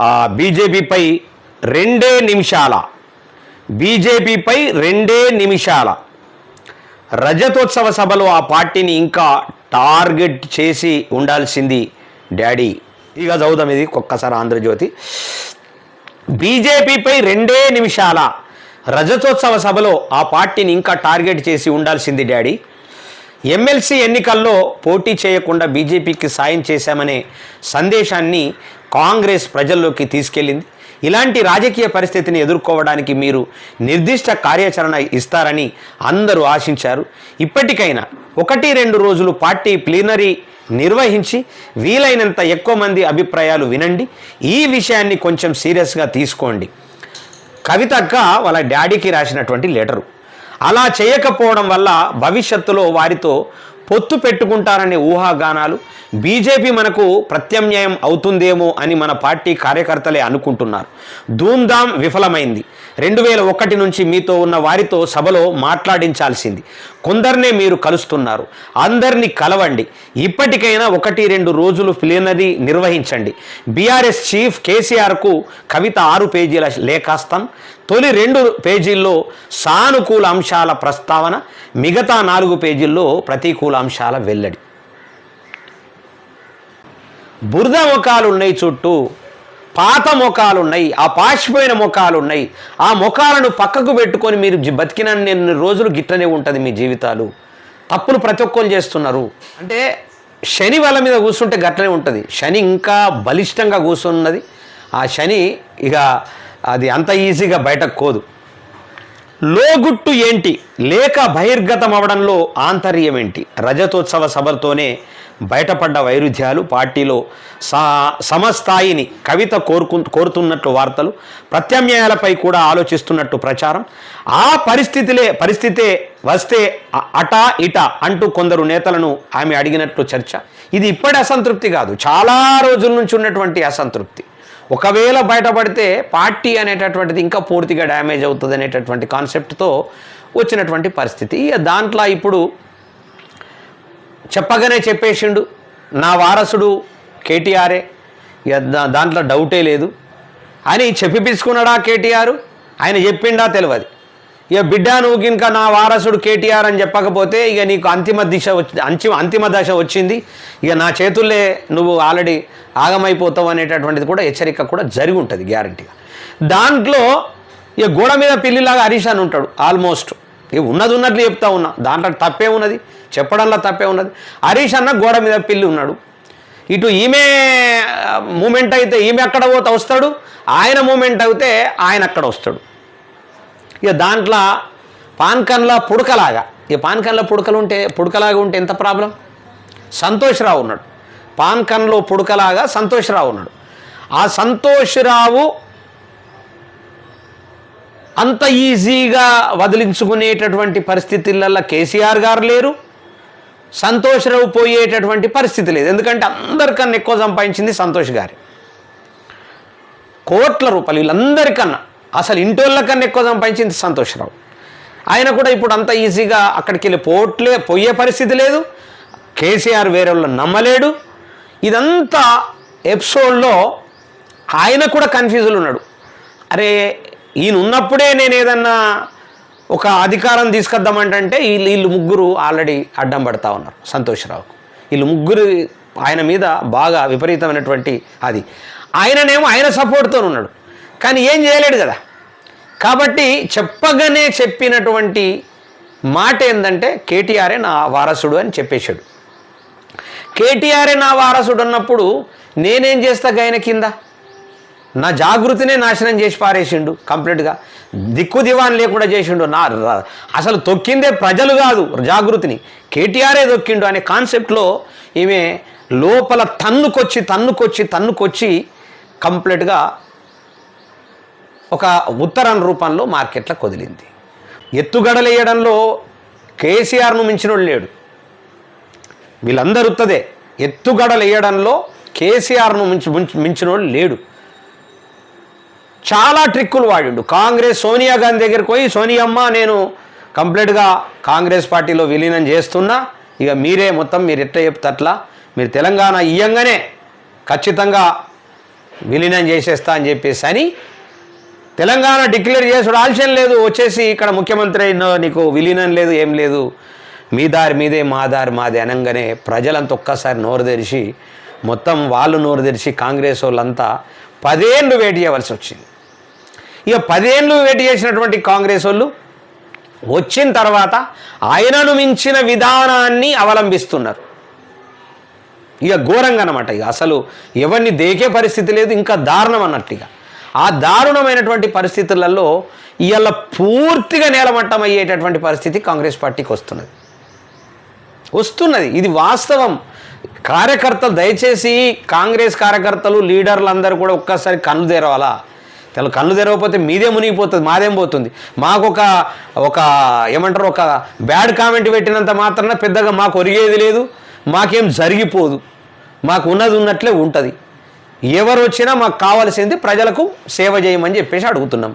ఆ బీజేపీపై రెండే నిమిషాల. బీజేపీపై రెండే నిమిషాల. రజతోత్సవ సభలో ఆ పార్టీని ఇంకా టార్గెట్ చేసి ఉండాల్సింది డాడీ. ఇక చదువుదాం ఇది ఒక్కసారి ఆంధ్రజ్యోతి. బీజేపీపై రెండే నిమిషాల. రజతోత్సవ సభలో ఆ పార్టీని ఇంకా టార్గెట్ చేసి ఉండాల్సింది డాడీ. ఎమ్మెల్సీ ఎన్నికల్లో పోటీ చేయకుండా బీజేపీకి సాయం చేశామనే సందేశాన్ని కాంగ్రెస్ ప్రజల్లోకి తీసుకెళ్ళింది. ఇలాంటి రాజకీయ పరిస్థితిని ఎదుర్కోవడానికి మీరు నిర్దిష్ట కార్యాచరణ ఇస్తారని అందరూ ఆశించారు. ఇప్పటికైనా ఒకటి రెండు రోజులు పార్టీ ప్లీనరీ నిర్వహించి వీలైనంత ఎక్కువ మంది అభిప్రాయాలు వినండి. ఈ విషయాన్ని కొంచెం సీరియస్గా తీసుకోండి. కవితక్క వాళ్ళ డాడీకి రాసినటువంటి లెటరు. అలా చేయకపోవడం వల్ల భవిష్యత్తులో వారితో పొత్తు పెట్టుకుంటారనే ఊహాగానాలు బీజేపీ మనకు ప్రత్యామ్నాయం అవుతుందేమో అని మన పార్టీ కార్యకర్తలే అనుకుంటున్నారు. ధూమ్ధామ్ విఫలమైంది. రెండు వేల ఒకటి నుంచి మీతో ఉన్న వారితో సభలో మాట్లాడించాల్సింది. కొందరినే మీరు కలుస్తున్నారు. అందరినీ కలవండి. ఇప్పటికైనా ఒకటి రెండు రోజులు ప్లీనరీ నిర్వహించండి. బీఆర్ఎస్ చీఫ్ కేసీఆర్కు కవిత ఆరు పేజీల లేఖాస్తాం తొలి రెండు పేజీల్లో సానుకూల అంశాల ప్రస్తావన మిగతా నాలుగు పేజీల్లో ప్రతికూల అంశాల వెల్లడి. బురద ముఖాలు ఉన్నాయి చుట్టూ పాత ముఖాలున్నాయి ఆ పాసిపోయిన ముఖాలున్నాయి. ఆ ముఖాలను పక్కకు పెట్టుకొని మీరు బతికిన ఎన్ని రోజులు గిట్టనే ఉంటుంది మీ జీవితాలు. తప్పులు ప్రతి ఒక్కరు చేస్తున్నారు. అంటే శని వాళ్ళ మీద కూర్చుంటే గట్లనే ఉంటుంది. శని ఇంకా బలిష్టంగా కూర్చున్నది. ఆ శని ఇక అది అంత ఈజీగా బయటకు కోదు లోగుట్టు ఏంటి? లేక బహిర్గతం అవడంలో ఆంతర్యం ఏంటి రజతోత్సవ సభలతోనే బయటపడ్డ వైరుధ్యాలు పార్టీలో సా సమస్థాయిని కవిత కోరుకు కోరుతున్నట్లు వార్తలు ప్రత్యామ్నాయాలపై కూడా ఆలోచిస్తున్నట్టు ప్రచారం. ఆ పరిస్థితిలే పరిస్థితే వస్తే అటా ఇట అంటూ కొందరు నేతలను ఆమె అడిగినట్లు చర్చ. ఇది ఇప్పటి అసంతృప్తి కాదు. చాలా రోజుల నుంచి ఉన్నటువంటి అసంతృప్తి. ఒకవేళ బయటపడితే పార్టీ అనేటటువంటిది ఇంకా పూర్తిగా డ్యామేజ్ అవుతుంది అనేటటువంటి కాన్సెప్ట్తో వచ్చినటువంటి పరిస్థితి. దాంట్లో ఇప్పుడు చెప్పగానే చెప్పేసిండు నా వారసుడు కేటీఆరే. ఇక దాంట్లో డౌటే లేదు. అని చెప్పిపించుకున్నాడా కేటీఆర్? ఆయన చెప్పిండా తెలియదు ఇక బిడ్డ నువ్వు ఇంకా నా వారసుడు కేటీఆర్ అని చెప్పకపోతే ఇక నీకు అంతిమ దిశ వచ్చి అంతిమ అంతిమ దశ వచ్చింది. ఇక నా చేతుల్లే నువ్వు ఆల్రెడీ ఆగమైపోతావు అనేటటువంటిది కూడా హెచ్చరిక కూడా జరిగి ఉంటుంది గ్యారంటీగా దాంట్లో ఇక గోడ మీద పిల్లిలాగా హరీష్ అని ఉంటాడు ఆల్మోస్ట్ ఇక ఉన్నది ఉన్నట్లు చెప్తా ఉన్నా. దాంట్లో తప్పే ఉన్నది చెప్పడంలో తప్పే ఉన్నది. హరీష్ అన్న గోడ మీద పిల్లి ఉన్నాడు. ఇటు ఈమె మూమెంట్ అయితే ఈమె అక్కడ పోతే వస్తాడు ఆయన మూమెంట్ అయితే ఆయన అక్కడ వస్తాడు. ఇక దాంట్లో పాన్కన్ల పుడకలాగా. ఇక పాన్కన్ల పుడకలు ఉంటే పుడకలాగా ఉంటే ఎంత ప్రాబ్లం? సంతోష్రావు ఉన్నాడు. పాన్కన్లో పుడకలాగా సంతోష్రావు ఉన్నాడు. ఆ సంతోష్రావు అంత ఈజీగా వదిలించుకునేటటువంటి పరిస్థితులలో కేసీఆర్ గారు లేరు. సంతోషరావు పోయేటటువంటి పరిస్థితి లేదు. ఎందుకంటే అందరికన్నా ఎక్కువ సంపాదించింది సంతోష్ గారి. కోట్ల రూపాయలు వీళ్ళందరికన్నా. అసలు ఇంటోళ్ళకన్నా ఎక్కువ సంపాదించింది సంతోష్రావు. ఆయన కూడా ఇప్పుడు అంత ఈజీగా అక్కడికి వెళ్ళి పోట్లే పోయే పరిస్థితి లేదు. కేసీఆర్ వేరే వాళ్ళు నమ్మలేడు. ఇదంతా ఎపిసోడ్లో ఆయన కూడా కన్ఫ్యూజులు ఉన్నాడు. అరే ఈయన ఉన్నప్పుడే నేను ఏదన్నా ఒక అధికారం తీసుకొద్దామంటే వీళ్ళు వీళ్ళు ముగ్గురు ఆల్రెడీ అడ్డం పడతా ఉన్నారు సంతోష్రావుకు. వీళ్ళు ముగ్గురు ఆయన మీద బాగా విపరీతమైనటువంటి అది. ఆయననేమో ఆయన సపోర్ట్తో ఉన్నాడు. కానీ ఏం చేయలేడు కదా. కాబట్టి చెప్పగానే చెప్పినటువంటి మాట ఏంటంటే కేటీఆరే నా వారసుడు అని చెప్పేశాడు. కేటీఆరే నా వారసుడు అన్నప్పుడు నేనేం చేస్తా గాయన కింద? నా జాగృతినే నాశనం చేసి పారేసిండు కంప్లీట్గా. దిక్కు దివాన్ లేకుండా చేసిండు. నా అసలు తొక్కిందే ప్రజలు కాదు జాగృతిని. కేటీఆరే తొక్కిండు అనే కాన్సెప్ట్లో ఈమె లోపల తన్నుకొచ్చి తన్నుకొచ్చి తన్నుకొచ్చి కంప్లీట్గా ఒక ఉత్తరం రూపంలో మార్కెట్లో కొదిలింది. ఎత్తుగడలేయడంలో కేసీఆర్ను మించినోడు లేడు. వీళ్ళందరూ ఎత్తుగడలేయడంలో ఎత్తుగడలు వేయడంలో కేసీఆర్ను మించి మించినోడు లేడు. చాలా ట్రిక్కులు వాడిండు. కాంగ్రెస్ సోనియా గాంధీ దగ్గరికి పోయి సోనియమ్మ నేను కంప్లీట్గా కాంగ్రెస్ పార్టీలో విలీనం చేస్తున్నా. ఇక మీరే మొత్తం మీరు ఎట్లా చెప్తట్లా? మీరు తెలంగాణ ఇయ్యంగానే ఖచ్చితంగా విలీనం చేసేస్తా అని చెప్పేసి అని తెలంగాణ డిక్లేర్ చేసుడు ఆలస్యం లేదు. వచ్చేసి ఇక్కడ ముఖ్యమంత్రి అయిన నీకు విలీనం లేదు ఏం లేదు. మీ దారి మీదే మా దారి మాదే అనగానే ప్రజలంతా ఒక్కసారి నోరు తెరిచి మొత్తం వాళ్ళు నోరు తెరిచి కాంగ్రెస్ వాళ్ళంతా పదేళ్ళు వెయిట్ చేయవలసి వచ్చింది. ఇక పదేళ్ళు వెయిట్ చేసినటువంటి కాంగ్రెస్ వాళ్ళు వచ్చిన తర్వాత ఆయనను మించిన విధానాన్ని అవలంబిస్తున్నారు. ఇక ఘోరంగా అనమాట ఇక. అసలు ఎవరిని దేకే పరిస్థితి లేదు ఇంకా దారుణం అన్నట్టుగా ఆ దారుణమైనటువంటి పరిస్థితులలో ఇవాళ పూర్తిగా నేలమట్టం అయ్యేటటువంటి పరిస్థితి కాంగ్రెస్ పార్టీకి వస్తున్నది. వస్తున్నది. ఇది వాస్తవం. కార్యకర్తలు దయచేసి కాంగ్రెస్ కార్యకర్తలు లీడర్లు అందరూ కూడా ఒక్కసారి కన్ను తెరవాలా? తెలు కళ్ళు తెరవకపోతే మీదే మునిగిపోతుంది మాదేం పోతుంది? మాకు ఒక ఒక ఏమంటారు ఒక బ్యాడ్ కామెంట్ పెట్టినంత మాత్రాన పెద్దగా మాకు ఒరిగేది లేదు మాకేం జరిగిపోదు. మాకు ఉన్నది ఉన్నట్లే ఉంటుంది. ఎవరు వచ్చినా మాకు కావాల్సింది ప్రజలకు సేవ చేయమని చెప్పేసి అడుగుతున్నాం.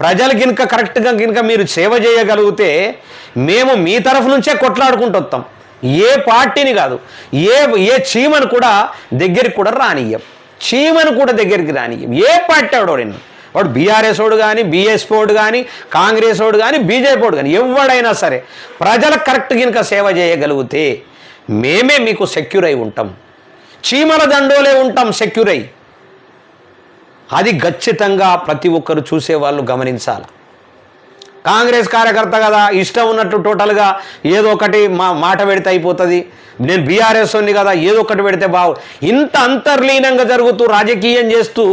ప్రజలు గినక కరెక్ట్గా గినక మీరు సేవ చేయగలిగితే మేము మీ తరఫు నుంచే కొట్లాడుకుంటూ వస్తాం. ఏ పార్టీని కాదు ఏ ఏ చీమను కూడా దగ్గరికి కూడా రానియ్యం. చీమను కూడా దగ్గరికి రానియ్యం. ఏ పార్టీ ఆడోడండి వాడు బీఆర్ఎస్ వాడు కానీ బీఎస్పీ ఓడు కానీ కాంగ్రెస్ వాడు కానీ బీజేపీ ఓడు కానీ ఎవడైనా సరే ప్రజలకు కరెక్ట్ గినక సేవ చేయగలిగితే మేమే మీకు సెక్యూర్ అయి ఉంటాం. చీమల దండోలే ఉంటాం సెక్యూర్. అయి అది ఖచ్చితంగా ప్రతి ఒక్కరు చూసేవాళ్ళు గమనించాలి. కాంగ్రెస్ కార్యకర్త కదా ఇష్టం ఉన్నట్టు టోటల్గా ఏదో ఒకటి మా మాట పెడితే అయిపోతుంది. నేను బీఆర్ఎస్ ఉంది కదా ఏదో ఒకటి పెడితే బాగు ఇంత అంతర్లీనంగా జరుగుతూ రాజకీయం చేస్తూ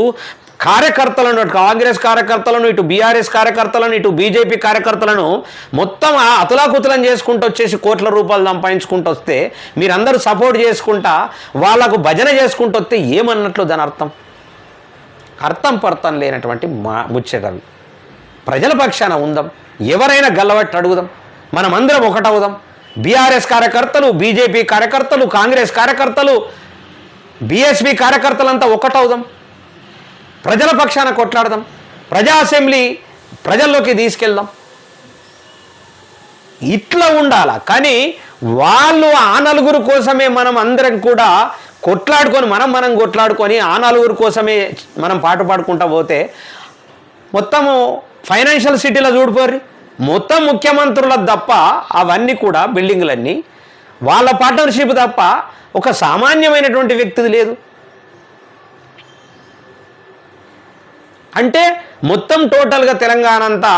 కార్యకర్తలను అటు కాంగ్రెస్ కార్యకర్తలను ఇటు బీఆర్ఎస్ కార్యకర్తలను ఇటు బీజేపీ కార్యకర్తలను మొత్తం ఆ అతులాకుతులం చేసుకుంటూ వచ్చేసి కోట్ల రూపాయలు సంపాదించుకుంటూ వస్తే మీరందరూ సపోర్ట్ చేసుకుంటా వాళ్ళకు భజన చేసుకుంటూ వస్తే ఏమన్నట్లు దాని అర్థం? అర్థం పర్థం లేనటువంటి మా ముచ్చటవి ప్రజల పక్షాన ఉందాం. ఎవరైనా గల్లబట్టి అడుగుదాం. మనమందరం ఒకటవుదాం. బీఆర్ఎస్ కార్యకర్తలు బీజేపీ కార్యకర్తలు కాంగ్రెస్ కార్యకర్తలు బీఎస్పీ కార్యకర్తలంతా ఒకటవుదాం. ప్రజల పక్షాన కొట్లాడదాం. ప్రజా అసెంబ్లీ ప్రజల్లోకి తీసుకెళ్దాం. ఇట్లా ఉండాల? కానీ వాళ్ళు ఆ నలుగురు కోసమే మనం అందరం కూడా కొట్లాడుకొని మనం మనం కొట్లాడుకొని ఆ నలుగురు కోసమే మనం పాటు పాడుకుంటా పోతే మొత్తము ఫైనాన్షియల్ సిటీలో చూడిపోర్రి. మొత్తం ముఖ్యమంత్రుల తప్ప అవన్నీ కూడా బిల్డింగ్లన్నీ వాళ్ళ పార్ట్నర్షిప్ తప్ప ఒక సామాన్యమైనటువంటి వ్యక్తిది లేదు. అంటే మొత్తం టోటల్గా తెలంగాణ అంతా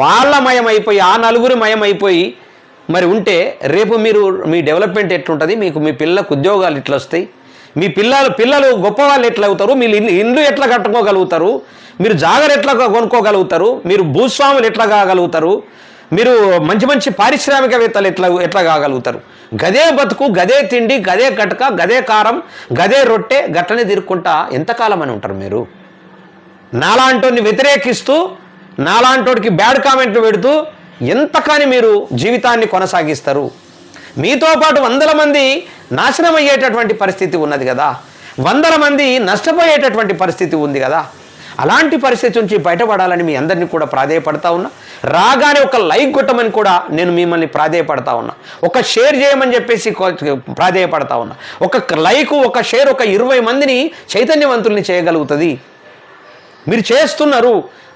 వాళ్ళ మయం అయిపోయి ఆ నలుగురి మయం అయిపోయి మరి ఉంటే రేపు మీరు మీ డెవలప్మెంట్ ఎట్లుంటుంది? మీకు మీ పిల్లలకు ఉద్యోగాలు ఎట్లా వస్తాయి మీ పిల్లలు పిల్లలు గొప్పవాళ్ళు ఎట్లా అవుతారు మీ ఇల్లు ఇల్లు ఎట్లా కట్టుకోగలుగుతారు? మీరు జాగర్ ఎట్లా కొనుక్కోగలుగుతారు? మీరు భూస్వాములు ఎట్లా కాగలుగుతారు? మీరు మంచి మంచి పారిశ్రామికవేత్తలు ఎట్లా ఎట్లా కాగలుగుతారు? గదే బతుకు గదే తిండి గదే కటక గదే కారం గదే రొట్టె గట్టనే తిరుక్కుంటా ఎంతకాలం అని ఉంటారు మీరు? నాలాంటోడిని వ్యతిరేకిస్తూ నాలాంటోడికి బ్యాడ్ కామెంట్లు పెడుతూ ఎంతకాని మీరు జీవితాన్ని కొనసాగిస్తారు? మీతో పాటు వందల మంది నాశనం అయ్యేటటువంటి పరిస్థితి ఉన్నది కదా? వందల మంది నష్టపోయేటటువంటి పరిస్థితి ఉంది కదా? అలాంటి పరిస్థితి నుంచి బయటపడాలని మీ అందరినీ కూడా ప్రాధేయపడతా ఉన్నా. రాగానే ఒక లైక్ కొట్టమని కూడా నేను మిమ్మల్ని ప్రాధేయపడతా ఉన్నా. ఒక షేర్ చేయమని చెప్పేసి ప్రాధేయపడతా ఉన్నా. ఒక లైక్ ఒక షేర్ ఒక ఇరవై మందిని చైతన్యవంతుల్ని చేయగలుగుతుంది. మీరు చేస్తున్నారు.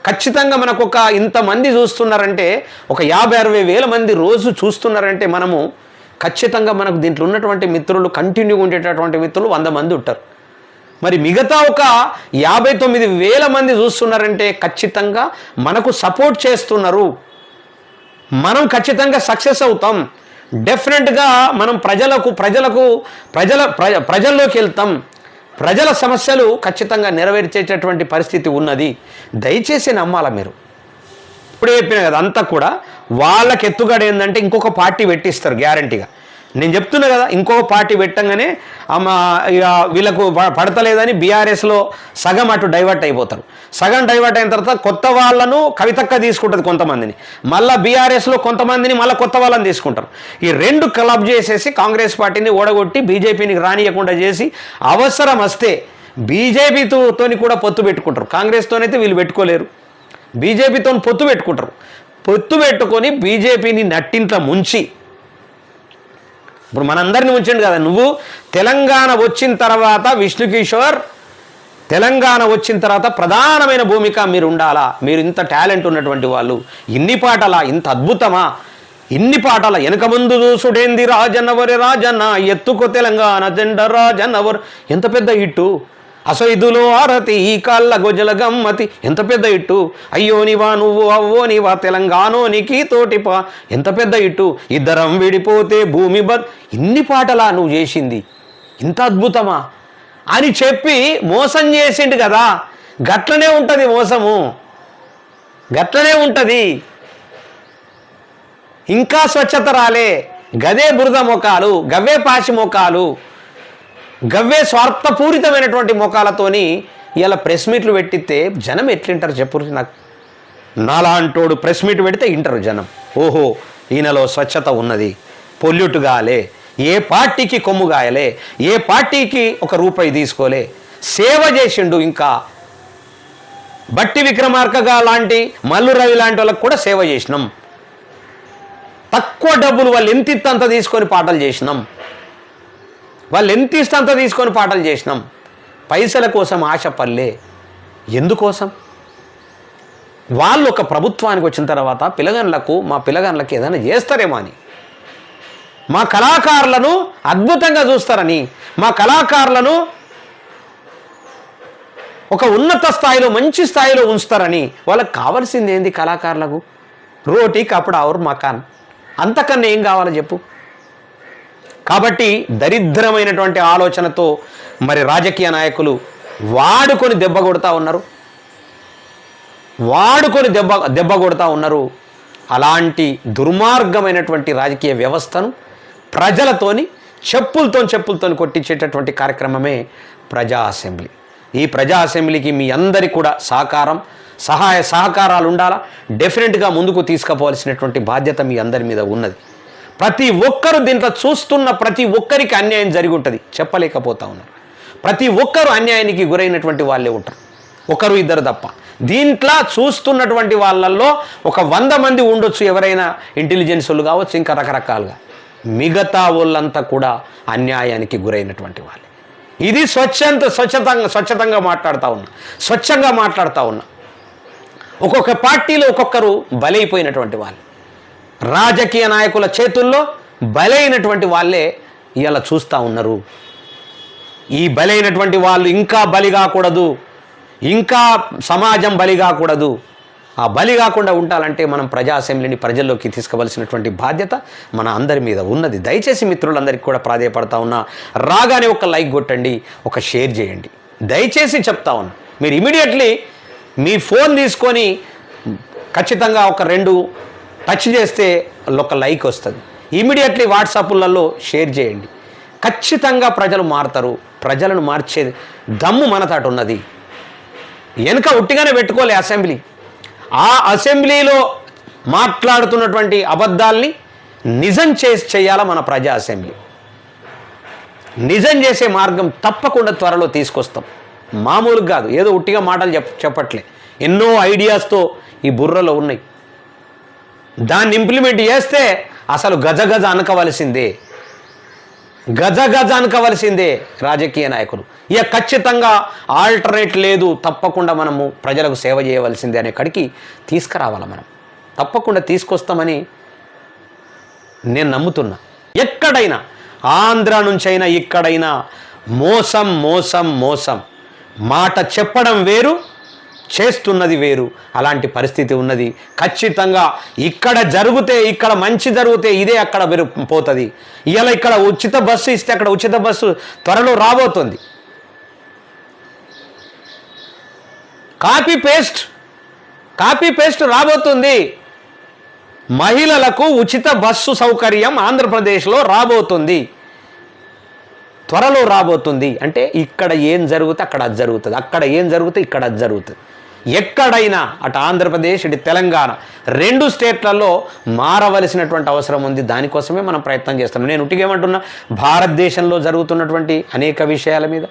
ఖచ్చితంగా మనకు ఒక ఇంతమంది చూస్తున్నారంటే ఒక యాభై అరవై వేల మంది రోజు చూస్తున్నారంటే మనము ఖచ్చితంగా మనకు దీంట్లో ఉన్నటువంటి మిత్రులు కంటిన్యూగా ఉండేటటువంటి మిత్రులు వంద మంది ఉంటారు. మరి మిగతా ఒక యాభై తొమ్మిది వేల మంది చూస్తున్నారంటే ఖచ్చితంగా మనకు సపోర్ట్ చేస్తున్నారు. మనం ఖచ్చితంగా సక్సెస్ అవుతాం. డెఫినెట్గా మనం ప్రజలకు ప్రజలకు ప్రజల ప్రజ ప్రజల్లోకి వెళ్తాం. ప్రజల సమస్యలు ఖచ్చితంగా నెరవేర్చేటటువంటి పరిస్థితి ఉన్నది. దయచేసి నమ్మాల మీరు? ఇప్పుడే చెప్పిన కదా అంతా కూడా వాళ్ళకి ఎత్తుగడ ఏంటంటే ఇంకొక పార్టీ పెట్టిస్తారు గ్యారంటీగా. నేను చెప్తున్నా కదా ఇంకో పార్టీ పెట్టంగానే ఇక వీళ్ళకు పడతలేదని బీఆర్ఎస్లో సగం అటు డైవర్ట్ అయిపోతారు. సగం డైవర్ట్ అయిన తర్వాత కొత్త వాళ్ళను కవితక్క తీసుకుంటుంది కొంతమందిని. మళ్ళీ బీఆర్ఎస్లో కొంతమందిని మళ్ళీ కొత్త వాళ్ళని తీసుకుంటారు. ఈ రెండు క్లబ్ చేసేసి కాంగ్రెస్ పార్టీని ఓడగొట్టి బీజేపీని రానియకుండా చేసి అవసరం వస్తే బీజేపీతో కూడా పొత్తు పెట్టుకుంటారు. కాంగ్రెస్తోనైతే వీళ్ళు పెట్టుకోలేరు. బీజేపీతో పొత్తు పెట్టుకుంటారు. పొత్తు పెట్టుకొని బీజేపీని నట్టింట్లో ముంచి ఇప్పుడు మనందరిని ఉంచండి కదా. నువ్వు తెలంగాణ వచ్చిన తర్వాత విష్ణు కిషోర్ తెలంగాణ వచ్చిన తర్వాత ప్రధానమైన భూమిక మీరు ఉండాలా మీరు ఇంత టాలెంట్ ఉన్నటువంటి వాళ్ళు. ఇన్ని పాటలా? ఇంత అద్భుతమా? ఇన్ని పాటల వెనక ముందు చూసుడేంది రాజన్నవరి రాజన్న? ఎత్తుకో తెలంగాణ జెండ రాజన్నవరు ఎంత పెద్ద హిట్టు? అసైదులో ఆరతి ఈ కాళ్ళ గొజల గమ్మతి. ఎంత పెద్ద ఇట్టు? అయ్యో నీవా నువ్వు అవ్వో నీవా తెలంగాణో నీకీ తోటిపా. ఎంత పెద్ద ఇట్టు? ఇద్దరం విడిపోతే భూమి బ ఇన్ని పాటలా నువ్వు చేసింది. ఇంత అద్భుతమా? అని చెప్పి మోసం చేసిండు కదా. గట్లనే ఉంటుంది మోసము. గట్లనే ఉంటుంది. ఇంకా స్వచ్ఛత రాలే. గదే బురద మొఖాలు గవ్వే పాచి మొఖాలు గవ్వే స్వార్థపూరితమైనటువంటి మొఖాలతోని ఇలా ప్రెస్ మీట్లు పెట్టిస్తే జనం ఎట్లింటారు చెప్పు నాకు. నాలాంటోడు ప్రెస్ మీట్ పెడితే ఇంటారు జనం. ఓహో ఈయనలో స్వచ్ఛత ఉన్నది. పొల్యూట్ గాలే. ఏ పార్టీకి కొమ్ము గాయలే. ఏ పార్టీకి ఒక రూపాయి తీసుకోలే. సేవ చేసిండు ఇంకా. బట్టి విక్రమార్కగా లాంటి మల్లు రవి లాంటి వాళ్ళకి కూడా సేవ చేసినాం. తక్కువ డబ్బులు వాళ్ళు ఎంత అంత తీసుకొని పాటలు చేసినాం. వాళ్ళు ఎంత ఇస్తే అంత తీసుకొని పాటలు చేసినాం? పైసల కోసం ఆశ పల్లే. ఎందుకోసం? వాళ్ళు ఒక ప్రభుత్వానికి వచ్చిన తర్వాత పిల్లగన్లకు మా పిల్లగాన్లకి ఏదైనా చేస్తారేమో అని. మా కళాకారులను అద్భుతంగా చూస్తారని మా కళాకారులను ఒక ఉన్నత స్థాయిలో మంచి స్థాయిలో ఉంచుతారని. వాళ్ళకి కావాల్సింది ఏంది కళాకారులకు? రోటీ కపడా ఔర్ మకాన్. అంతకన్నా ఏం కావాలో చెప్పు. కాబట్టి దరిద్రమైనటువంటి ఆలోచనతో మరి రాజకీయ నాయకులు వాడుకొని దెబ్బ కొడతా ఉన్నారు. వాడుకొని దెబ్బ దెబ్బ కొడతా ఉన్నారు. అలాంటి దుర్మార్గమైనటువంటి రాజకీయ వ్యవస్థను ప్రజలతోని చెప్పులతో చెప్పులతో కొట్టించేటటువంటి కార్యక్రమమే ప్రజా అసెంబ్లీ. ఈ ప్రజా అసెంబ్లీకి మీ అందరి కూడా సహకారం సహాయ సహకారాలు ఉండాలా? డెఫినెట్గా ముందుకు తీసుకుపోవాల్సినటువంటి బాధ్యత మీ అందరి మీద ఉన్నది. ప్రతి ఒక్కరు దీంట్లో చూస్తున్న ప్రతి ఒక్కరికి అన్యాయం జరిగి ఉంటుంది. చెప్పలేకపోతా ఉన్నారు. ప్రతి ఒక్కరు అన్యాయానికి గురైనటువంటి వాళ్ళే ఉంటారు. ఒకరు ఇద్దరు తప్ప. దీంట్లో చూస్తున్నటువంటి వాళ్ళల్లో ఒక వంద మంది ఉండొచ్చు ఎవరైనా ఇంటెలిజెన్సులు కావచ్చు ఇంకా రకరకాలుగా. మిగతా వాళ్ళంతా కూడా అన్యాయానికి గురైనటువంటి వాళ్ళే. ఇది స్వచ్ఛంత స్వచ్ఛతంగా స్వచ్ఛతంగా మాట్లాడుతూ ఉన్నా. స్వచ్ఛంగా మాట్లాడుతూ ఉన్నా. ఒక్కొక్క పార్టీలో ఒక్కొక్కరు బలైపోయినటువంటి వాళ్ళు. రాజకీయ నాయకుల చేతుల్లో బలైనటువంటి వాళ్ళే ఇలా చూస్తూ ఉన్నారు. ఈ బలైనటువంటి వాళ్ళు ఇంకా బలి కాకూడదు. ఇంకా సమాజం బలి కాకూడదు. ఆ బలి కాకుండా ఉండాలంటే మనం ప్రజా అసెంబ్లీని ప్రజల్లోకి తీసుకోవలసినటువంటి బాధ్యత మన అందరి మీద ఉన్నది. దయచేసి మిత్రులందరికీ కూడా ప్రాధాయపడతా ఉన్నా రాగానే ఒక లైక్ కొట్టండి ఒక షేర్ చేయండి. దయచేసి చెప్తా ఉన్నా మీరు ఇమీడియట్లీ మీ ఫోన్ తీసుకొని ఖచ్చితంగా ఒక రెండు టచ్ చేస్తే ఒక లైక్ వస్తుంది. ఇమీడియట్లీ వాట్సాప్లలో షేర్ చేయండి. ఖచ్చితంగా ప్రజలు మారుతారు. ప్రజలను మార్చే దమ్ము మనతాటు ఉన్నది. వెనుక ఉట్టిగానే పెట్టుకోలే అసెంబ్లీ. ఆ అసెంబ్లీలో మాట్లాడుతున్నటువంటి అబద్ధాల్ని నిజం చేసి చేయాల మన ప్రజా అసెంబ్లీ. నిజం చేసే మార్గం తప్పకుండా త్వరలో తీసుకొస్తాం. మామూలుగా కాదు. ఏదో ఉట్టిగా మాటలు చెప్ చెప్పట్లే. ఎన్నో ఐడియాస్తో ఈ బుర్రలో ఉన్నాయి. దాన్ని ఇంప్లిమెంట్ చేస్తే అసలు గజ గజ అనకవలసిందే. గజ గజ అనకవలసిందే రాజకీయ నాయకులు. ఇక ఖచ్చితంగా ఆల్టర్నేట్ లేదు తప్పకుండా మనము ప్రజలకు సేవ చేయవలసిందే అనే కడికి తీసుకురావాలి మనం. తప్పకుండా తీసుకొస్తామని నేను నమ్ముతున్నా. ఎక్కడైనా ఆంధ్ర నుంచైనా ఇక్కడైనా మోసం మోసం మోసం. మాట చెప్పడం వేరు చేస్తున్నది వేరు అలాంటి పరిస్థితి ఉన్నది. ఖచ్చితంగా ఇక్కడ జరిగితే ఇక్కడ మంచి జరిగితే ఇదే అక్కడ పోతుంది. ఇలా ఇక్కడ ఉచిత బస్సు ఇస్తే అక్కడ ఉచిత బస్సు త్వరలో రాబోతుంది. కాపీ పేస్ట్ కాపీ పేస్ట్ రాబోతుంది. మహిళలకు ఉచిత బస్సు సౌకర్యం ఆంధ్రప్రదేశ్లో రాబోతుంది. త్వరలో రాబోతుంది. అంటే ఇక్కడ ఏం జరుగుతే అక్కడ అది జరుగుతుంది. అక్కడ ఏం జరుగుతే ఇక్కడ అది జరుగుతుంది. ఎక్కడైనా అటు ఆంధ్రప్రదేశ్ ఇటు తెలంగాణ రెండు స్టేట్లలో మారవలసినటువంటి అవసరం ఉంది. దానికోసమే మనం ప్రయత్నం చేస్తున్నాం. నేను ఉట్టిగేమంటున్నా భారతదేశంలో జరుగుతున్నటువంటి అనేక విషయాల మీద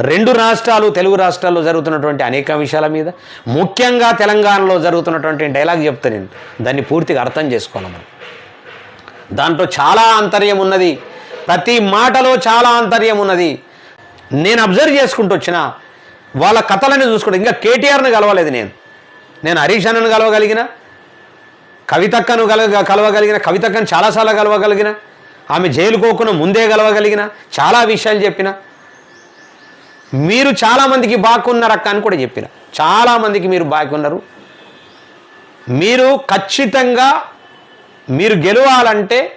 రెండు రాష్ట్రాలు తెలుగు రాష్ట్రాల్లో జరుగుతున్నటువంటి అనేక విషయాల మీద ముఖ్యంగా తెలంగాణలో జరుగుతున్నటువంటి డైలాగ్ చెప్తా నేను. దాన్ని పూర్తిగా అర్థం చేసుకోవాలి మనం. దాంట్లో చాలా ఆంతర్యం ఉన్నది. ప్రతి మాటలో చాలా ఆంతర్యం ఉన్నది. నేను అబ్జర్వ్ చేసుకుంటూ వచ్చిన వాళ్ళ కథలని చూసుకోవడం ఇంకా కేటీఆర్ని కలవలేదు నేను. నేను హరీష్ అన్నను కలవగలిగిన కవితక్కను కలగ కలవగలిగిన కవితక్కను చాలాసార్లు కలవగలిగిన ఆమె జైలు ముందే కలవగలిగిన చాలా విషయాలు చెప్పిన. మీరు చాలామందికి బాగున్నారు అక్క అని కూడా చెప్పిన. చాలామందికి మీరు బాగున్నారు. మీరు ఖచ్చితంగా మీరు గెలవాలంటే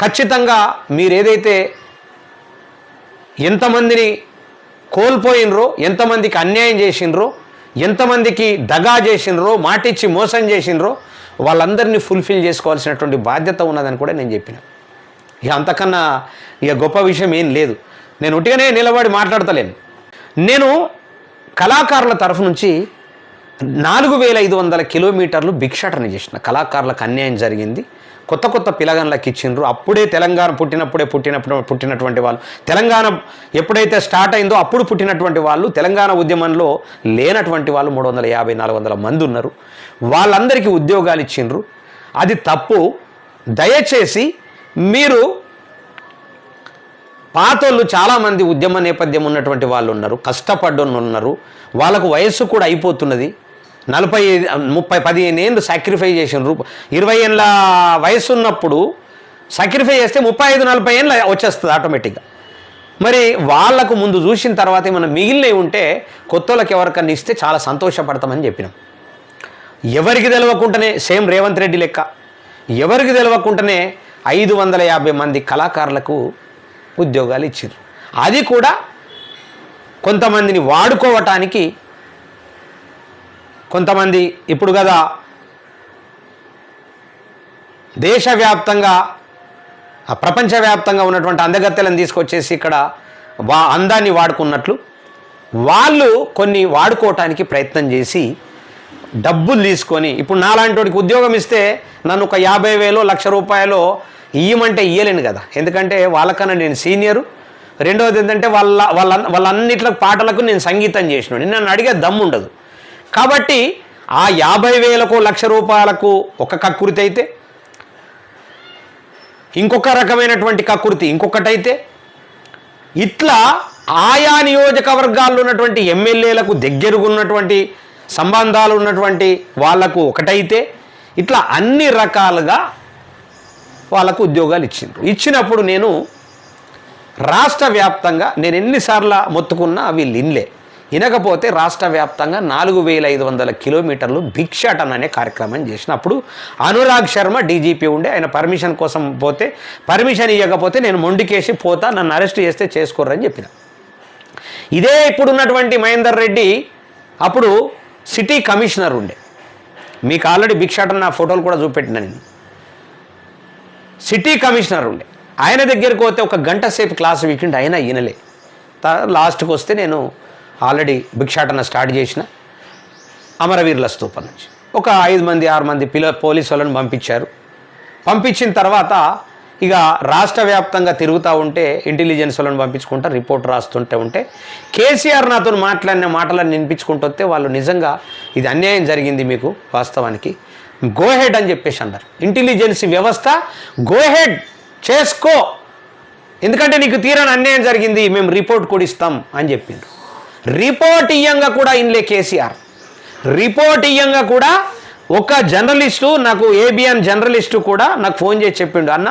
ఖచ్చితంగా మీరు ఏదైతే ఎంతమందిని కోల్పోయినరో ఎంతమందికి అన్యాయం చేసినరో ఎంతమందికి దగా చేసినరో మాటిచ్చి మోసం చేసినరో వాళ్ళందరినీ ఫుల్ఫిల్ చేసుకోవాల్సినటువంటి బాధ్యత ఉన్నదని కూడా నేను చెప్పిన. ఇక అంతకన్నా ఇక గొప్ప విషయం ఏం లేదు. నేను ఉట్టిగానే నిలబడి మాట్లాడతలేను. నేను కళాకారుల తరఫు నుంచి నాలుగు వేల ఐదు వందల కిలోమీటర్లు భిక్షాటన చేసిన కళాకారులకు అన్యాయం జరిగింది. కొత్త కొత్త పిలగన్లకు ఇచ్చిండ్రు. అప్పుడే తెలంగాణ పుట్టినప్పుడే పుట్టినప్పుడు పుట్టినటువంటి వాళ్ళు. తెలంగాణ ఎప్పుడైతే స్టార్ట్ అయిందో అప్పుడు పుట్టినటువంటి వాళ్ళు తెలంగాణ ఉద్యమంలో లేనటువంటి వాళ్ళు మూడు వందల యాభై నాలుగు వందల మంది ఉన్నారు. వాళ్ళందరికీ ఉద్యోగాలు ఇచ్చిండ్రు. అది తప్పు. దయచేసి మీరు పాతోళ్ళు చాలామంది ఉద్యమ నేపథ్యం ఉన్నటువంటి వాళ్ళు ఉన్నారు. కష్టపడ్డోళ్ళు ఉన్నారు. వాళ్ళకు వయస్సు కూడా అయిపోతున్నది. నలభై ముప్పై పదిహేను ఏళ్ళు సాక్రిఫై చేసినారు ఇరవై ఏళ్ళ వయసు ఉన్నప్పుడు సాక్రిఫై చేస్తే ముప్పై ఐదు నలభై ఏళ్ళు వచ్చేస్తుంది ఆటోమేటిక్గా మరి వాళ్ళకు ముందు చూసిన తర్వాత ఏమైనా మిగిలినవి ఉంటే కొత్త వాళ్ళకి ఎవరికన్నా ఇస్తే చాలా సంతోషపడతామని చెప్పినాం. ఎవరికి తెలవకుండానే సేమ్ రేవంత్ రెడ్డి లెక్క ఎవరికి తెలవకుండానే ఐదు వందల యాభై మంది కళాకారులకు ఉద్యోగాలు ఇచ్చారు అది కూడా కొంతమందిని వాడుకోవటానికి కొంతమంది ఇప్పుడు కదా దేశవ్యాప్తంగా ప్రపంచవ్యాప్తంగా ఉన్నటువంటి అందగత్తెలను తీసుకొచ్చేసి ఇక్కడ వా అందాన్ని వాడుకున్నట్లు వాళ్ళు కొన్ని వాడుకోవటానికి ప్రయత్నం చేసి డబ్బులు తీసుకొని ఇప్పుడు నాలాంటి వాడికి ఉద్యోగం ఇస్తే నన్ను ఒక యాభై వేలు లక్ష రూపాయలు ఇయ్యమంటే ఇయ్యలేను కదా. ఎందుకంటే వాళ్ళకన్నా నేను సీనియరు. రెండవది ఏంటంటే వాళ్ళ వాళ్ళ వాళ్ళన్నిట్ల పాటలకు నేను సంగీతం చేసినాడు నన్ను అడిగే దమ్ము ఉండదు కాబట్టి ఆ యాభై వేలకు లక్ష రూపాయలకు ఒక కక్కుర్తి అయితే ఇంకొక రకమైనటువంటి కక్కుర్తి ఇంకొకటైతే ఇట్లా ఆయా నియోజకవర్గాల్లో ఉన్నటువంటి ఎమ్మెల్యేలకు దగ్గరగా ఉన్నటువంటి సంబంధాలు ఉన్నటువంటి వాళ్ళకు ఒకటైతే ఇట్లా అన్ని రకాలుగా వాళ్ళకు ఉద్యోగాలు ఇచ్చిండ్రు. ఇచ్చినప్పుడు నేను రాష్ట్ర వ్యాప్తంగా నేను ఎన్నిసార్లు మొత్తుకున్నా అవి లిన్లే. వినకపోతే రాష్ట్ర వ్యాప్తంగా నాలుగు వేల ఐదు వందల కిలోమీటర్లు భిక్షాటన అనే కార్యక్రమం చేసినప్పుడు అనురాగ్ శర్మ డీజీపీ ఉండే. ఆయన పర్మిషన్ కోసం పోతే పర్మిషన్ ఇవ్వకపోతే నేను మొండికేసి పోతా నన్ను అరెస్ట్ చేస్తే చేసుకోరని చెప్పిన. ఇదే ఇప్పుడున్నటువంటి మహేందర్ రెడ్డి అప్పుడు సిటీ కమిషనర్ ఉండే. మీకు ఆల్రెడీ భిక్షాటన నా ఫోటోలు కూడా చూపెట్టిన నేను. సిటీ కమిషనర్ ఉండే. ఆయన దగ్గరికి పోతే ఒక గంట సేపు క్లాస్ వీకెండ్ అయినా వినలే లాస్ట్కి వస్తే నేను ఆల్రెడీ భిక్షాటన స్టార్ట్ చేసిన అమరవీరుల స్తూపం నుంచి. ఒక ఐదు మంది ఆరు మంది పిల్ల పోలీసు వాళ్ళని పంపించారు. పంపించిన తర్వాత ఇక రాష్ట్ర వ్యాప్తంగా తిరుగుతూ ఉంటే ఇంటెలిజెన్స్ వాళ్ళని పంపించుకుంటా రిపోర్ట్ రాస్తుంటే ఉంటే కేసీఆర్ నాతో మాట్లాడిన మాటలను వినిపించుకుంటూ వస్తే వాళ్ళు నిజంగా ఇది అన్యాయం జరిగింది మీకు వాస్తవానికి. గోహెడ్ అని చెప్పేసి అన్నారు. ఇంటెలిజెన్స్ వ్యవస్థ గోహెడ్ చేసుకో. ఎందుకంటే నీకు తీరని అన్యాయం జరిగింది మేము రిపోర్ట్ కూడా ఇస్తాం అని చెప్పిండ్రు. రిపోర్ట్ ఇయ్యంగా కూడా ఇన్లే కేసీఆర్. రిపోర్ట్ ఇయ్యంగా కూడా ఒక జర్నలిస్టు నాకు ఏబిఎన్ జర్నలిస్టు కూడా నాకు ఫోన్ చేసి చెప్పిండు అన్న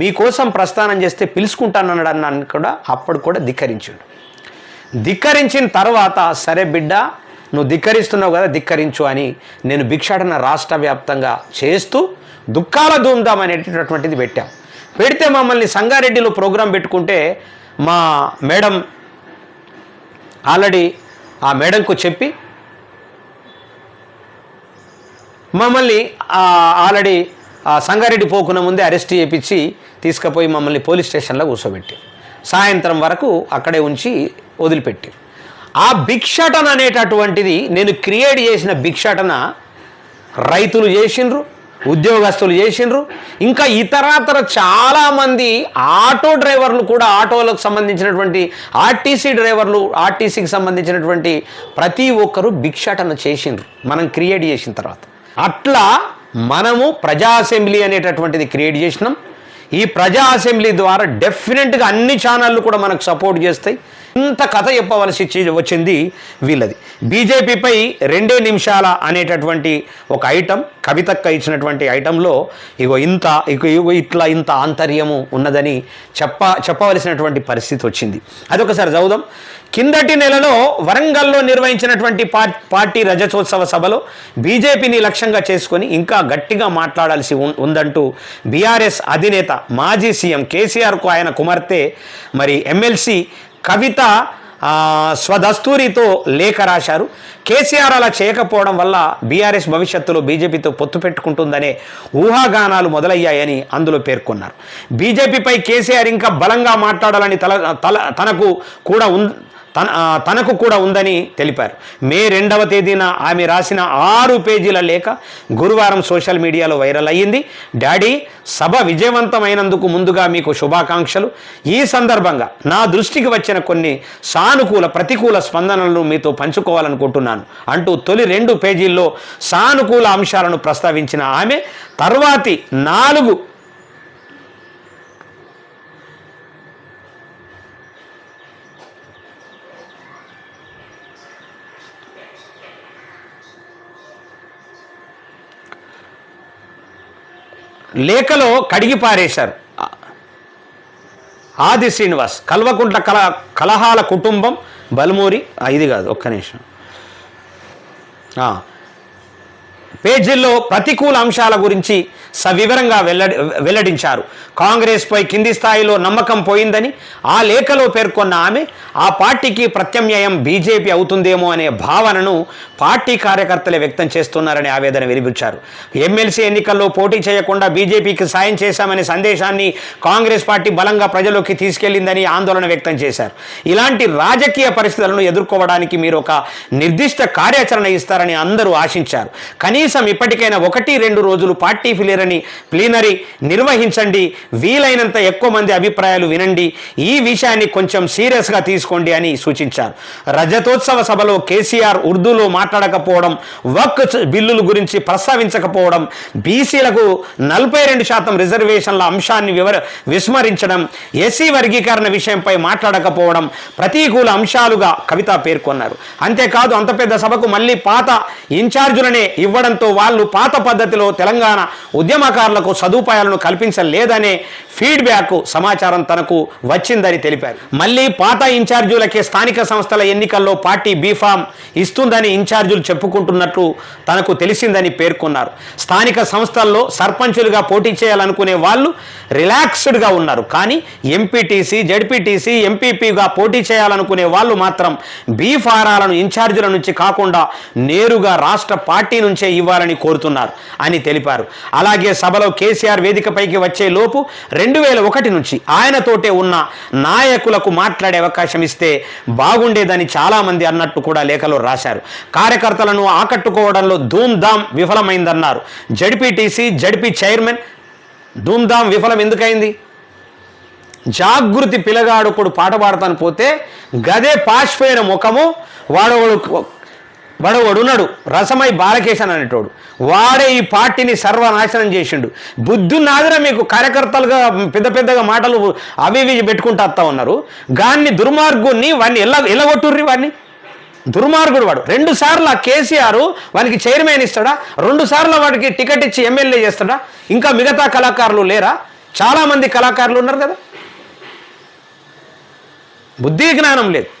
మీకోసం ప్రస్థానం చేస్తే పిలుచుకుంటానన్నాడు అన్న అని కూడా అప్పుడు కూడా ధిక్కరించిండు. ధిక్కరించిన తర్వాత సరే బిడ్డ నువ్వు ధిక్కరిస్తున్నావు కదా ధిక్కరించు అని నేను భిక్షాటన రాష్ట్ర వ్యాప్తంగా చేస్తూ దుఃఖాల ధూమ్ధాం అనేటటువంటిది పెట్టాం. పెడితే మమ్మల్ని సంగారెడ్డిలో ప్రోగ్రాం పెట్టుకుంటే మా మేడం ఆల్రెడీ ఆ మేడంకు చెప్పి మమ్మల్ని ఆల్రెడీ సంగారెడ్డి పోకున్న ముందే అరెస్ట్ చేయించి తీసుకుపోయి మమ్మల్ని పోలీస్ స్టేషన్లో కూర్చోబెట్టి సాయంత్రం వరకు అక్కడే ఉంచి వదిలిపెట్టి. ఆ భిక్షాటన అనేటటువంటిది నేను క్రియేట్ చేసిన భిక్షాటన రైతులు చేసిండ్రు ఉద్యోగస్తులు చేసిండ్రు. ఇంకా ఇతరాతర చాలామంది ఆటో డ్రైవర్లు కూడా ఆటోలకు సంబంధించినటువంటి ఆర్టీసీ డ్రైవర్లు ఆర్టీసీకి సంబంధించినటువంటి ప్రతి ఒక్కరూ భిక్షాటన చేసిండ్రు. మనం క్రియేట్ చేసిన తర్వాత. అట్లా మనము ప్రజా అసెంబ్లీ అనేటటువంటిది క్రియేట్ చేసినాం. ఈ ప్రజా అసెంబ్లీ ద్వారా డెఫినెట్గా అన్ని ఛానళ్ళు కూడా మనకు సపోర్ట్ చేస్తాయి. ఇంత కథ చెప్పవలసి వచ్చింది వీళ్ళది. బీజేపీపై రెండే నిమిషాల అనేటటువంటి ఒక ఐటమ్ కవితక్క ఇచ్చినటువంటి ఐటంలో ఇగో ఇంత ఇగో ఇగో ఇట్లా ఇంత ఆంతర్యము ఉన్నదని చెప్ప చెప్పవలసినటువంటి పరిస్థితి వచ్చింది. అదొకసారి చదువుదాం. కిందటి నెలలో వరంగల్లో నిర్వహించినటువంటి పార్టీ రజతోత్సవ సభలో బీజేపీని లక్ష్యంగా చేసుకొని ఇంకా గట్టిగా మాట్లాడాల్సి ఉందంటూ బీఆర్ఎస్ అధినేత మాజీ సీఎం కేసీఆర్కు ఆయన కుమార్తె మరి ఎమ్మెల్సీ కవిత స్వదస్తూరితో లేఖ రాశారు. కేసీఆర్ అలా చేయకపోవడం వల్ల బీఆర్ఎస్ భవిష్యత్తులో బీజేపీతో పొత్తు పెట్టుకుంటుందనే ఊహాగానాలు మొదలయ్యాయని అందులో పేర్కొన్నారు. బీజేపీపై కేసీఆర్ ఇంకా బలంగా మాట్లాడాలని తల తల తనకు కూడా ఉం తన తనకు కూడా ఉందని తెలిపారు. మే రెండవ తేదీన ఆమె రాసిన ఆరు పేజీల లేఖ గురువారం సోషల్ మీడియాలో వైరల్ అయ్యింది. డాడీ సభ విజయవంతమైనందుకు ముందుగా మీకు శుభాకాంక్షలు. ఈ సందర్భంగా నా దృష్టికి వచ్చిన కొన్ని సానుకూల ప్రతికూల స్పందనలను మీతో పంచుకోవాలనుకుంటున్నాను అంటూ తొలి రెండు పేజీల్లో సానుకూల అంశాలను ప్రస్తావించిన ఆమె తర్వాతి నాలుగు లేఖలో కడిగి పారేశారు. ఆది శ్రీనివాస్ కల్వకుంట్ల కల కలహాల కుటుంబం బల్మూరి ఇది కాదు ఒక్క నిమిషం. పేజీల్లో ప్రతికూల అంశాల గురించి సవివరంగా వెల్లడి వెల్లడించారు. కాంగ్రెస్పై కింది స్థాయిలో నమ్మకం పోయిందని ఆ లేఖలో పేర్కొన్న ఆమె ఆ పార్టీకి ప్రత్యామ్నాయం బీజేపీ అవుతుందేమో అనే భావనను పార్టీ కార్యకర్తలే వ్యక్తం చేస్తున్నారని ఆవేదన వెలిపించారు ఎమ్మెల్సీ ఎన్నికల్లో పోటీ చేయకుండా బీజేపీకి సాయం చేశామనే సందేశాన్ని కాంగ్రెస్ పార్టీ బలంగా ప్రజల్లోకి తీసుకెళ్ళిందని ఆందోళన వ్యక్తం చేశారు. ఇలాంటి రాజకీయ పరిస్థితులను ఎదుర్కోవడానికి మీరు ఒక నిర్దిష్ట కార్యాచరణ ఇస్తారని అందరూ ఆశించారు. కానీ కనీసం ఇప్పటికైనా ఒకటి రెండు రోజులు పార్టీ ప్లీనరీ ప్లీనరీ నిర్వహించండి. వీలైనంత ఎక్కువ మంది అభిప్రాయాలు వినండి. ఈ విషయాన్ని కొంచెం సీరియస్గా తీసుకోండి అని సూచించారు. రజతోత్సవ సభలో కేసీఆర్ ఉర్దూలో మాట్లాడకపోవడం వక్ బిల్లుల గురించి ప్రస్తావించకపోవడం బీసీలకు నలభై రెండు శాతం రిజర్వేషన్ల అంశాన్ని వివర విస్మరించడం ఎస్సీ వర్గీకరణ విషయంపై మాట్లాడకపోవడం ప్రతికూల అంశాలుగా కవిత పేర్కొన్నారు. అంతేకాదు అంత పెద్ద సభకు మళ్ళీ పాత ఇన్ఛార్జులనే ఇవ్వడంతో వాళ్ళు పాత పద్ధతిలో తెలంగాణ ఉద్యమకారులకు సదుపాయాలను కల్పించలేదనే ఫీడ్బ్యాక్ సమాచారం తనకు వచ్చిందని తెలిపారు. మళ్ళీ పాత ఇన్ఛార్జీలకే స్థానిక సంస్థల ఎన్నికల్లో పార్టీ బీఫామ్ ఇస్తుందని ఇన్ఛార్జీలు చెప్పుకుంటున్నట్లు తనకు తెలిసిందని పేర్కొన్నారు. స్థానిక సంస్థల్లో సర్పంచులుగా పోటీ చేయాలనుకునే వాళ్ళు రిలాక్స్డ్గా ఉన్నారు. కానీ ఎంపీటీసీ జడ్పీటీసీ ఎంపీపీగా పోటీ చేయాలనుకునే వాళ్ళు మాత్రం బీ ఫారాలను ఇన్ఛార్జీల నుంచి కాకుండా నేరుగా రాష్ట్ర పార్టీ నుంచే ఇవ్వాలని కోరుతున్నారు అని తెలిపారు. అలాగే సభలో కేసీఆర్ వేదికపైకి వచ్చే లోపు రెండు వేల ఒకటి నుంచి ఆయనతోటే ఉన్న నాయకులకు మాట్లాడే అవకాశం ఇస్తే బాగుండేదని చాలామంది అన్నట్టు కూడా లేఖలో రాశారు. కార్యకర్తలను ఆకట్టుకోవడంలో ధూమ్ధామ్ విఫలమైందన్నారు. జడ్పీటీసీ జడ్పీ చైర్మన్ ధూమ్ధామ్ విఫలం ఎందుకైంది? జాగృతి పిలగాడుకుడు పాట పాడతాను పోతే గదే పాసిపోయిన ముఖము వాడోడు వాడోడున్నాడు రసమై బాలకేశన్ అనేటోడు. వాడే ఈ పార్టీని సర్వనాశనం చేసిండు. బుద్ధున్నాదిరా మీకు కార్యకర్తలుగా పెద్ద పెద్దగా మాటలు అవి ఇవి పెట్టుకుంటూ వస్తా ఉన్నారు. గాన్ని దుర్మార్గుణ్ణి వాడిని ఎలా ఎలగొట్టుర్రి వాడిని? దుర్మార్గుడు వాడు. రెండు సార్లు ఆ కేసీఆర్ వానికి చైర్మన్ ఇస్తాడా? రెండు సార్లు వాడికి టికెట్ ఇచ్చి ఎమ్మెల్యే చేస్తాడా? ఇంకా మిగతా కళాకారులు లేరా? చాలామంది కళాకారులు ఉన్నారు కదా. బుద్ధి జ్ఞానం లేదు.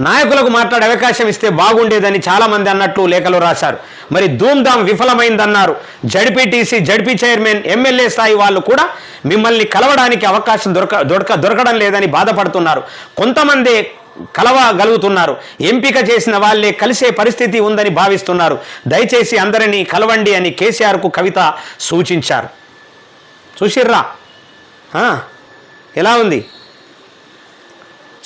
నాయకులకు మాట్లాడే అవకాశం ఇస్తే బాగుండేదని చాలామంది అన్నట్లు లేఖలో రాశారు. మరి ధూమ్ధామ్ విఫలమైందన్నారు. జడ్పీటీసీ జడ్పీ చైర్మన్ ఎమ్మెల్యే స్థాయి వాళ్ళు కూడా మిమ్మల్ని కలవడానికి అవకాశం దొరక దొరక దొరకడం లేదని బాధపడుతున్నారు. కొంతమంది కలవగలుగుతున్నారు. ఎంపిక చేసిన వాళ్ళే కలిసే పరిస్థితి ఉందని భావిస్తున్నారు. దయచేసి అందరినీ కలవండి అని కేసీఆర్కు కవిత సూచించారు. చూసిర్రా? ఎలా ఉంది?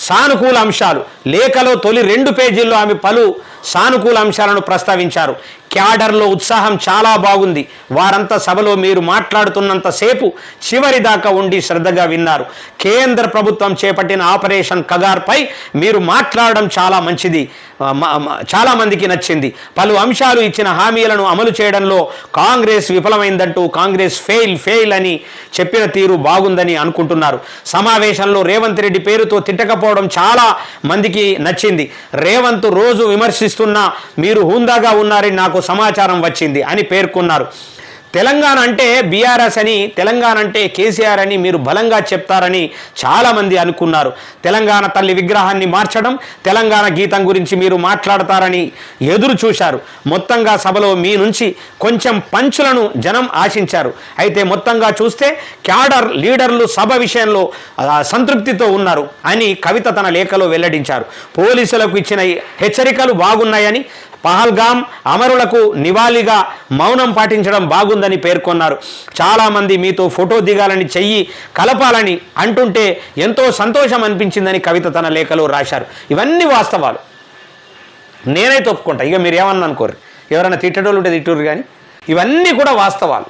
సానుకూల అంశాలు. లేఖలో తొలి రెండు పేజీల్లో ఆమె పలు సానుకూల అంశాలను ప్రస్తావించారు. క్యాడర్లో ఉత్సాహం చాలా బాగుంది. వారంతా సభలో మీరు మాట్లాడుతున్నంతసేపు చివరి దాకా ఉండి శ్రద్ధగా విన్నారు. కేంద్ర ప్రభుత్వం చేపట్టిన ఆపరేషన్ కగార్పై మీరు మాట్లాడడం చాలా మంచిది. చాలామందికి నచ్చింది. పలు అంశాలు ఇచ్చిన హామీలను అమలు చేయడంలో కాంగ్రెస్ విఫలమైందంటూ కాంగ్రెస్ ఫెయిల్ ఫెయిల్ అని చెప్పిన తీరు బాగుందని అనుకుంటున్నారు. సమావేశంలో రేవంత్ రెడ్డి పేరుతో తిట్టకపోవడం చాలా మందికి నచ్చింది. రేవంత్ రోజు విమర్శిస్తున్నా మీరు హుందాగా ఉన్నారని నాకు సమాచారం వచ్చింది అని పేర్కొన్నారు. తెలంగాణ అంటే బీఆర్ఎస్ అని తెలంగాణ అంటే కేసీఆర్ అని మీరు బలంగా చెప్తారని చాలామంది అనుకున్నారు. తెలంగాణ తల్లి విగ్రహాన్ని మార్చడం తెలంగాణ గీతం గురించి మీరు మాట్లాడతారని ఎదురు చూశారు. మొత్తంగా సభలో మీ నుంచి కొంచెం పంచులను జనం ఆశించారు. అయితే మొత్తంగా చూస్తే క్యాడర్ లీడర్లు సభ విషయంలో సంతృప్తితో ఉన్నారు అని కవిత తన లేఖలో వెల్లడించారు. పోలీసులకు ఇచ్చిన హెచ్చరికలు బాగున్నాయని పహల్గాం అమరులకు నివాళిగా మౌనం పాటించడం బాగుందని పేర్కొన్నారు. చాలామంది మీతో ఫోటో దిగాలని చెయ్యి కలపాలని అంటుంటే ఎంతో సంతోషం అనిపించిందని కవిత తన లేఖలో రాశారు. ఇవన్నీ వాస్తవాలు. నేనైతే ఒప్పుకుంటా. ఇక మీరు ఏమన్నా అనుకోరు. ఎవరైనా తిట్టడోళ్ళు ఉంటే తిట్టురు కానీ. ఇవన్నీ కూడా వాస్తవాలు.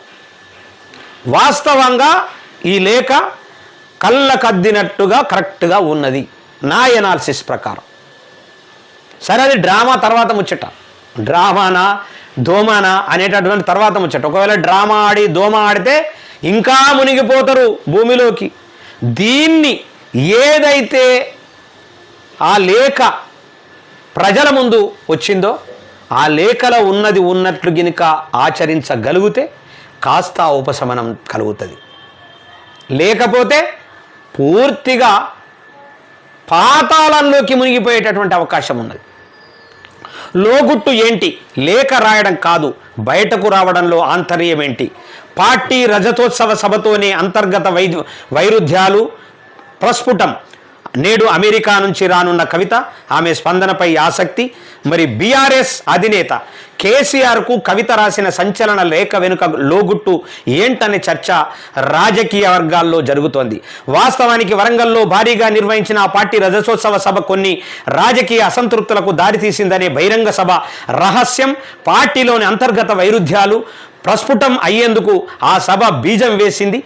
వాస్తవంగా ఈ లేఖ కళ్ళకద్దినట్టుగా కరెక్ట్గా ఉన్నది. నా ఎనాలిసిస్ ప్రకారం. సరే అది డ్రామా తర్వాత ముచ్చట. డ్రామానా దోమానా అనేటటువంటి తర్వాత ముచ్చట. ఒకవేళ డ్రామా ఆడి దోమా ఆడితే ఇంకా మునిగిపోతారు భూమిలోకి. దీన్ని ఏదైతే ఆ లేఖ ప్రజల ముందు వచ్చిందో ఆ లేఖలో ఉన్నది ఉన్నట్లు గినుక ఆచరించగలిగితే కాస్త ఉపశమనం కలుగుతుంది. లేకపోతే పూర్తిగా పాతాళంలోకి మునిగిపోయేటటువంటి అవకాశం ఉన్నది. లోగుట్టు ఏంటి? లేఖ రాయడం కాదు బయటకు రావడంలో ఆంతర్యం ఏంటి? పార్టీ రజతోత్సవ సభతోనే అంతర్గత వై వైరుధ్యాలు ప్రస్ఫుటం. నేడు అమెరికా నుంచి రానున్న కవిత ఆమె స్పందనపై ఆసక్తి. మరి బీఆర్ఎస్ అధినేత కేసీఆర్కు కవిత రాసిన సంచలన లేఖ వెనుక లోగుట్టు ఏంటనే చర్చ రాజకీయ వర్గాల్లో జరుగుతోంది. వాస్తవానికి వరంగల్లో భారీగా నిర్వహించిన ఆ పార్టీ రజతోత్సవ సభ కొన్ని రాజకీయ అసంతృప్తులకు దారితీసిందనే బహిరంగ సభ రహస్యం పార్టీలోని అంతర్గత వైరుధ్యాలు ప్రస్ఫుటం అయ్యేందుకు ఆ సభ బీజం వేసింది.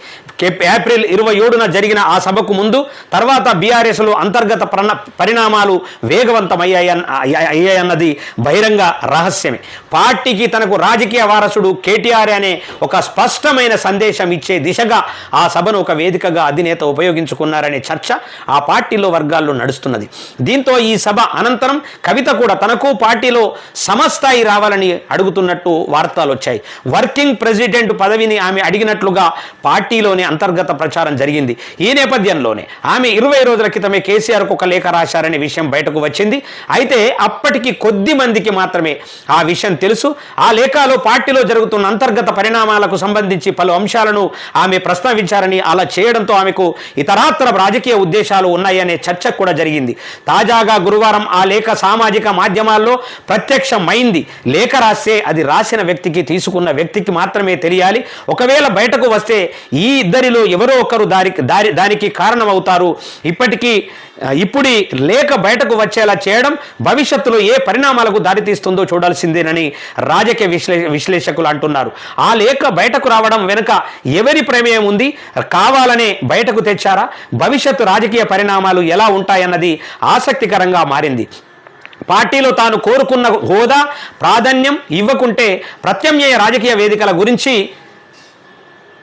ఏప్రిల్ ఇరవై ఏడున జరిగిన ఆ సభకు ముందు తర్వాత బీఆర్ఎస్లో అంతర్గత ప్రణ పరిణామాలు వేగవంతమయ్యాయన్న అయ్యాయన్నది బహిరంగ రహస్యమే. పార్టీకి తనకు రాజకీయ వారసుడు కేటీఆర్ అనే ఒక స్పష్టమైన సందేశం ఇచ్చే దిశగా ఆ సభను ఒక వేదికగా అధినేత ఉపయోగించుకున్నారనే చర్చ ఆ పార్టీలో వర్గాల్లో నడుస్తున్నది. దీంతో ఈ సభ అనంతరం కవిత కూడా తనకు పార్టీలో సమస్థాయి రావాలని అడుగుతున్నట్టు వార్తలు వచ్చాయి. వర్కింగ్ ప్రెసిడెంట్ పదవిని ఆమె అడిగినట్లుగా పార్టీలోనే అంతర్గత ప్రచారం జరిగింది. ఈ నేపథ్యంలోనే ఆమె ఇరవై రోజుల క్రితమే కేసీఆర్కు ఒక లేఖ రాశారనే విషయం బయటకు వచ్చింది. అయితే అప్పటికి కొద్ది మందికి మాత్రమే ఆ విషయం తెలుసు. ఆ లేఖలో పార్టీలో జరుగుతున్న అంతర్గత పరిణామాలకు సంబంధించి పలు అంశాలను ఆమె ప్రస్తావించారని అలా చేయడంతో ఆమెకు ఇతరాత్ర రాజకీయ ఉద్దేశాలు ఉన్నాయనే చర్చ కూడా జరిగింది. తాజాగా గురువారం ఆ లేఖ సామాజిక మాధ్యమాల్లో ప్రత్యక్షమైంది. లేఖ రాస్తే అది రాసిన వ్యక్తికి తీసుకున్న వ్యక్తికి మాత్రమే తెలియాలి. ఒకవేళ బయటకు వస్తే ఈ ఇద్దరిలో ఎవరో ఒకరు దారి దారి దానికి కారణమవుతారు. ఇప్పటికీ ఇప్పుడు ఇప్పుడి లేఖ బయటకు వచ్చేలా చేయడం భవిష్యత్తులో ఏ పరిణామాలకు దారితీస్తుందో చూడాల్సిందేనని రాజకీయ విశ్లే విశ్లేషకులు అంటున్నారు. ఆ లేఖ బయటకు రావడం వెనుక ఎవరి ప్రమేయం ఉంది? కావాలనే బయటకు తెచ్చారా? భవిష్యత్తు రాజకీయ పరిణామాలు ఎలా ఉంటాయన్నది ఆసక్తికరంగా మారింది. పార్టీలో తాను కోరుకున్న హోదా ప్రాధాన్యం ఇవ్వకుంటే ప్రత్యామ్నాయ రాజకీయ వేదికల గురించి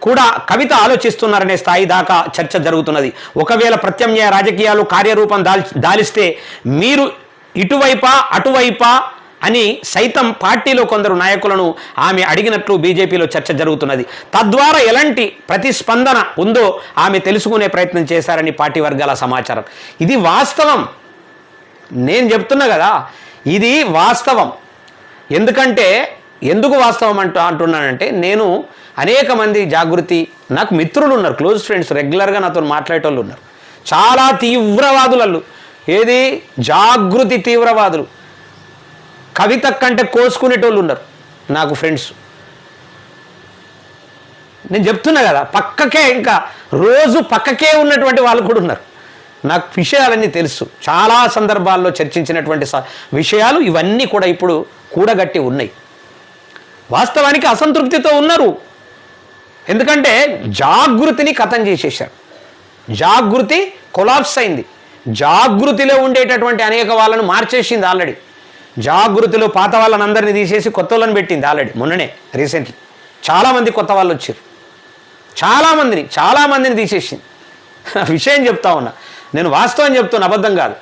కూడా కవిత ఆలోచిస్తున్నారనే స్థాయి దాకా చర్చ జరుగుతున్నది. ఒకవేళ ప్రత్యామ్నాయ రాజకీయాలు కార్యరూపం దాల్ దాలిస్తే మీరు ఇటువైపా అటువైపా అని సైతం పార్టీలో కొందరు నాయకులను ఆమె అడిగినట్లు బీజేపీలో చర్చ జరుగుతున్నది. తద్వారా ఎలాంటి ప్రతిస్పందన ఉందో ఆమె తెలుసుకునే ప్రయత్నం చేశారని పార్టీ వర్గాల సమాచారం. ఇది వాస్తవం. నేను చెప్తున్నా కదా ఇది వాస్తవం. ఎందుకంటే ఎందుకు వాస్తవం అంటూ అంటున్నానంటే నేను అనేక మంది జాగృతి నాకు మిత్రులు ఉన్నారు క్లోజ్ ఫ్రెండ్స్ రెగ్యులర్గా నాతో మాట్లాడేటోళ్ళు ఉన్నారు. చాలా తీవ్రవాదులు ఏది? జాగృతి తీవ్రవాదులు. కవిత కంటే కోసుకునేటోళ్ళు ఉన్నారు నాకు ఫ్రెండ్స్ నేను చెప్తున్నా కదా పక్కకే ఇంకా రోజు పక్కకే ఉన్నటువంటి వాళ్ళు కూడా ఉన్నారు. నాకు విషయాలన్నీ తెలుసు. చాలా సందర్భాల్లో చర్చించినటువంటి స- విషయాలు ఇవన్నీ కూడా ఇప్పుడు కూడగట్టి ఉన్నాయి. వాస్తవానికి అసంతృప్తితో ఉన్నారు. ఎందుకంటే జాగృతిని కథం చేసేసారు జాగృతి కొలాప్స్ అయింది. జాగృతిలో ఉండేటటువంటి అనేక వాళ్ళను మార్చేసింది ఆల్రెడీ. జాగృతిలో పాత వాళ్ళని అందరినీ తీసేసి కొత్త వాళ్ళని పెట్టింది ఆల్రెడీ మొన్ననే రీసెంట్లీ చాలామంది కొత్త వాళ్ళు వచ్చారు. చాలామందిని చాలామందిని తీసేసింది. విషయం చెప్తా ఉన్నా. నేను వాస్తవం చెప్తున్నా అబద్ధం కాదు.